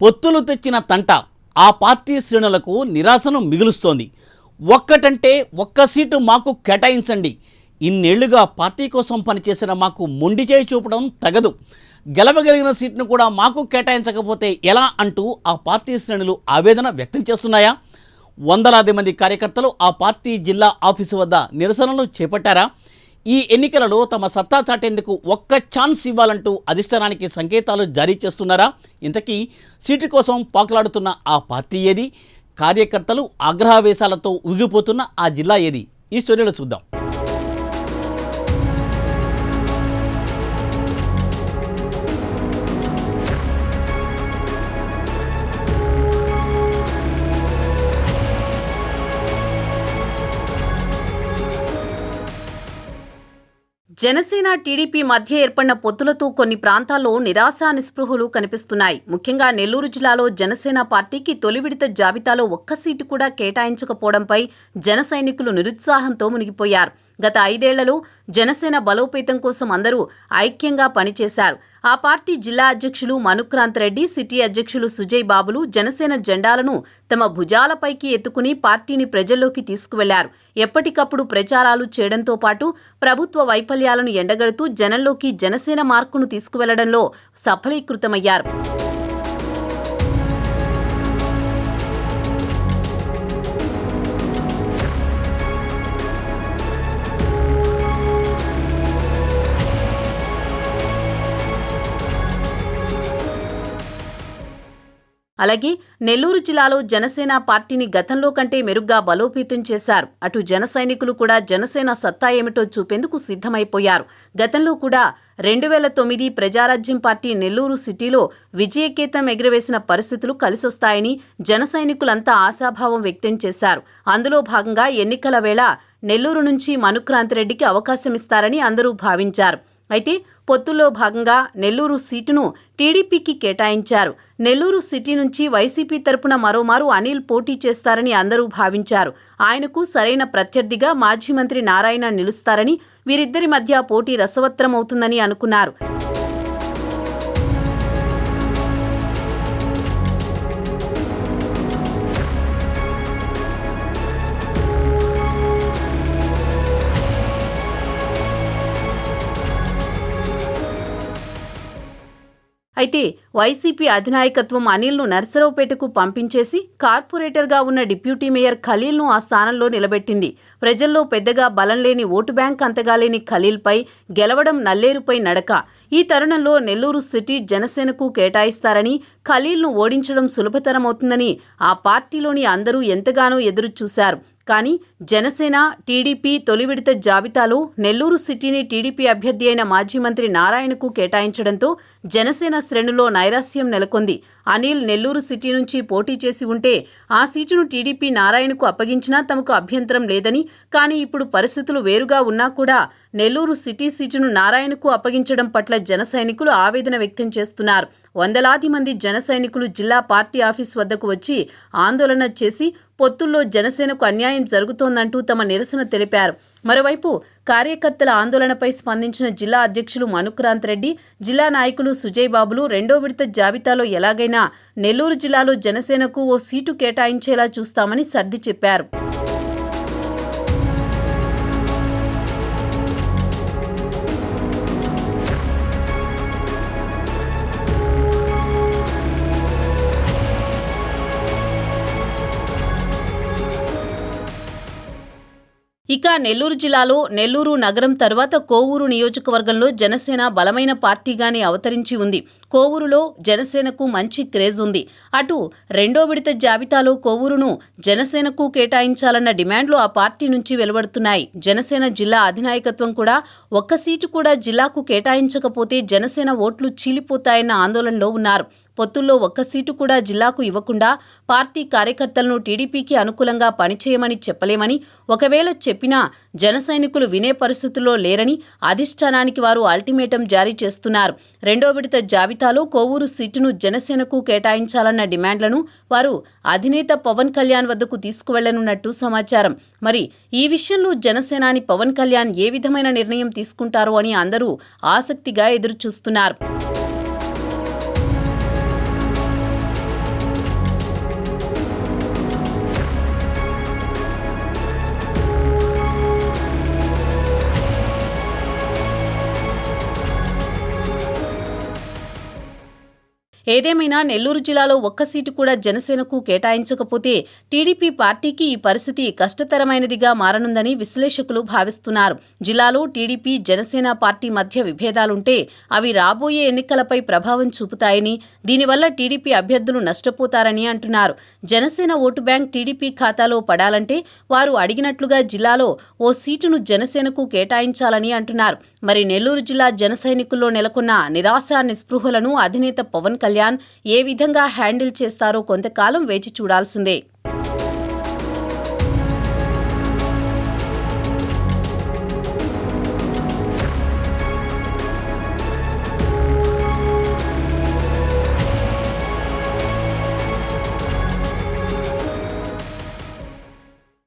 పొత్తులు తెచ్చిన తంట ఆ పార్టీ శ్రేణులకు నిరాశను మిగులుస్తోంది. ఒక్కటంటే ఒక్క సీటు మాకు కేటాయించండి. ఇన్నేళ్ళుగా పార్టీ కోసం పనిచేసిన మాకు మొండి చేయి చూపడం తగదు. గెలవగలిగిన సీట్ను కూడా మాకు కేటాయించకపోతే ఎలా అంటూ ఆ పార్టీ శ్రేణులు ఆవేదన వ్యక్తం చేస్తున్నాయా? వందలాది మంది కార్యకర్తలు ఆ పార్టీ జిల్లా ఆఫీసు వద్ద నిరసనలు చేపట్టారా? ఈ ఎన్నికలలో తమ సత్తా చాటేందుకు ఒక్క ఛాన్స్ ఇవ్వాలంటూ అధిష్టానానికి సంకేతాలు జారీ చేస్తున్నారా? ఇంతకీ సీటు కోసం పాకులాడుతున్న ఆ పార్టీ ఏది? కార్యకర్తలు ఆగ్రహావేశాలతో ఊగిపోతున్న ఆ జిల్లా ఏది? ఈ స్టోరీలో చూద్దాం. జనసేన టీడీపీ మధ్య ఏర్పడిన పొత్తులతో కొన్ని ప్రాంతాల్లో నిరాశ నిస్పృహలు కనిపిస్తున్నాయి. ముఖ్యంగా నెల్లూరు జిల్లాలో జనసేన పార్టీకి తొలి విడత జాబితాలో ఒక్క సీటు కూడా కేటాయించకపోవడంపై జన సైనికులు నిరుత్సాహంతో మునిగిపోయారు. గత ఐదేళ్ళలో జనసేన బలోపేతం కోసం అందరూ ఐక్యంగా పనిచేశారు. ఆ పార్టీ జిల్లా అధ్యక్షులు మనుక్రాంత్ రెడ్డి సిటీ అధ్యక్షులు సుజయ్ బాబులు జనసేన జెండాలను తమ భుజాలపైకి ఎత్తుకుని పార్టీని ప్రజల్లోకి తీసుకువెళ్ళారు. ఎప్పటికప్పుడు ప్రచారాలు చేయడంతో పాటు ప్రభుత్వ వైఫల్యాలను ఎండగడుతూ జనంలోకి జనసేన మార్కును తీసుకువెళ్ళడంలో సఫలీకృతమయ్యారు. అలాగే నెల్లూరు జిల్లాలో జనసేన పార్టీని గతంలో కంటే మెరుగ్గా బలోపేతం చేశారు. అటు జన సైనికులు కూడా జనసేన సత్తా ఏమిటో చూపేందుకు సిద్ధమైపోయారు. గతంలో కూడా రెండు వేల తొమ్మిది ప్రజారాజ్యం పార్టీ నెల్లూరు సిటీలో విజయకేతం ఎగురవేసిన పరిస్థితులు కలిసొస్తాయని జన సైనికులంతా ఆశాభావం వ్యక్తం చేశారు. అందులో భాగంగా ఎన్నికల వేళ నెల్లూరు నుంచి మనుక్రాంతిరెడ్డికి అవకాశం ఇస్తారని అందరూ భావించారు. అయితే పొత్తులో భాగంగా నెల్లూరు సీటును టీడీపీకి కేటాయించారు. నెల్లూరు సిటీ నుంచి వైసీపీ తరపున మరోమారు అనిల్ పోటీ చేస్తారని అందరూ భావించారు. ఆయనకు సరైన ప్రత్యర్థిగా మాజీ మంత్రి నారాయణ నిలుస్తారని వీరిద్దరి మధ్య పోటీ రసవత్రమవుతుందని అనుకున్నారు. అయితే వైసీపీ అధినాయకత్వం అనిల్ను నర్సరావుపేటకు పంపించేసి కార్పొరేటర్గా ఉన్న డిప్యూటీ మేయర్ ఖలీల్ను ఆ స్థానంలో నిలబెట్టింది. ప్రజల్లో పెద్దగా బలం లేని ఓటు బ్యాంక్ అంతగా లేని ఖలీల్పై గెలవడం నల్లేరుపై నడక. ఈ తరుణంలో నెల్లూరు సిటీ జనసేనకు కేటాయిస్తారని ఖలీల్ను ఓడించడం సులభతరమవుతుందని ఆ పార్టీలోని అందరూ ఎంతగానో ఎదురు చూశారు కానీ జనసేన టీడీపీ తొలి విడత జాబితాలో నెల్లూరు సిటీని టీడీపీ అభ్యర్థి అయిన మాజీ మంత్రి నారాయణకు కేటాయించడంతో జనసేన శ్రేణులో నైరాస్యం నెలకొంది. అనిల్ నెల్లూరు సిటీ నుంచి పోటీ చేసి ఉంటే ఆ సీటును టీడీపీ నారాయణకు అప్పగించినా తమకు అభ్యంతరం లేదని కానీ ఇప్పుడు పరిస్థితులు వేరుగా ఉన్నా కూడా నెల్లూరు సిటీ సీటును నారాయణకు అప్పగించడం పట్ల జన సైనికులు ఆవేదన వ్యక్తం చేస్తున్నారు. వందలాది మంది జన సైనికులు జిల్లా పార్టీ ఆఫీస్ వద్దకు వచ్చి ఆందోళన చేసి పొత్తుల్లో జనసేనకు అన్యాయం జరుగుతోందంటూ తమ నిరసన తెలిపారు. మరోవైపు కార్యకర్తల ఆందోళనపై స్పందించిన జిల్లా అధ్యక్షులు మనుక్రాంత్ రెడ్డి జిల్లా నాయకులు సుజయ్ బాబులు రెండో విడత జాబితాలో ఎలాగైనా నెల్లూరు జిల్లాలో జనసేనకు ఓ సీటు కేటాయించేలా చూస్తామని సర్ది చెప్పారు. ఇక నెల్లూరు జిల్లాలో నెల్లూరు నగరం తర్వాత కోవూరు నియోజకవర్గంలో జనసేన బలమైన పార్టీగానే అవతరించి ఉంది. కోవూరులో జనసేనకు మంచి క్రేజ్ ఉంది. అటు రెండో విడత జాబితాలో కోవూరును జనసేనకు కేటాయించాలన్న డిమాండ్లు ఆ పార్టీ నుంచి వెలువడుతున్నాయి. జనసేన జిల్లా అధినాయకత్వం కూడా ఒక్క సీటు కూడా జిల్లాకు కేటాయించకపోతే జనసేన ఓట్లు చీలిపోతాయన్న ఆందోళనలో ఉన్నారు. పొత్తుల్లో ఒక్క సీటు కూడా జిల్లాకు ఇవ్వకుండా పార్టీ కార్యకర్తలను టీడీపీకి అనుకూలంగా పనిచేయమని చెప్పలేమని ఒకవేళ చెప్పినా జన సైనికులు వినే పరిస్థితుల్లో లేరని అధిష్టానానికి వారు అల్టిమేటం జారీ చేస్తున్నారు. రెండో విడత జాబితాలో కోవూరు సీటును జనసేనకు కేటాయించాలన్న డిమాండ్లను వారు అధినేత పవన్ కళ్యాణ్ వద్దకు తీసుకువెళ్ళనున్నట్టు సమాచారం. మరి ఈ విషయంలో జనసేనాని పవన్ కళ్యాణ్ ఏ విధమైన నిర్ణయం తీసుకుంటారో అని అందరూ ఆసక్తిగా ఎదురుచూస్తున్నారు. ఏదేమైనా నెల్లూరు జిల్లాలో ఒక్క సీటు కూడా జనసేనకు కేటాయించకపోతే టీడీపీ పార్టీకి ఈ పరిస్థితి కష్టతరమైనదిగా మారనుందని విశ్లేషకులు భావిస్తున్నారు. జిల్లాలో టీడీపీ జనసేన పార్టీ మధ్య విభేదాలుంటే అవి రాబోయే ఎన్నికలపై ప్రభావం చూపుతాయని దీనివల్ల టీడీపీ అభ్యర్థులు నష్టపోతారని అంటున్నారు. జనసేన ఓటు బ్యాంక్ టీడీపీ ఖాతాలో పడాలంటే వారు అడిగినట్లుగా జిల్లాలో ఓ సీటును జనసేనకు కేటాయించాలని అంటున్నారు. మరి నెల్లూరు జిల్లా జన సైనికుల్లో నెలకొన్న నిరాశ నిస్పృహలను అధినేత పవన్ కళ్యాణ్ కళ్యాణ్ ఏ విధంగా హ్యాండిల్ చేస్తారో కొంతకాలం వేచి చూడాల్సిందే.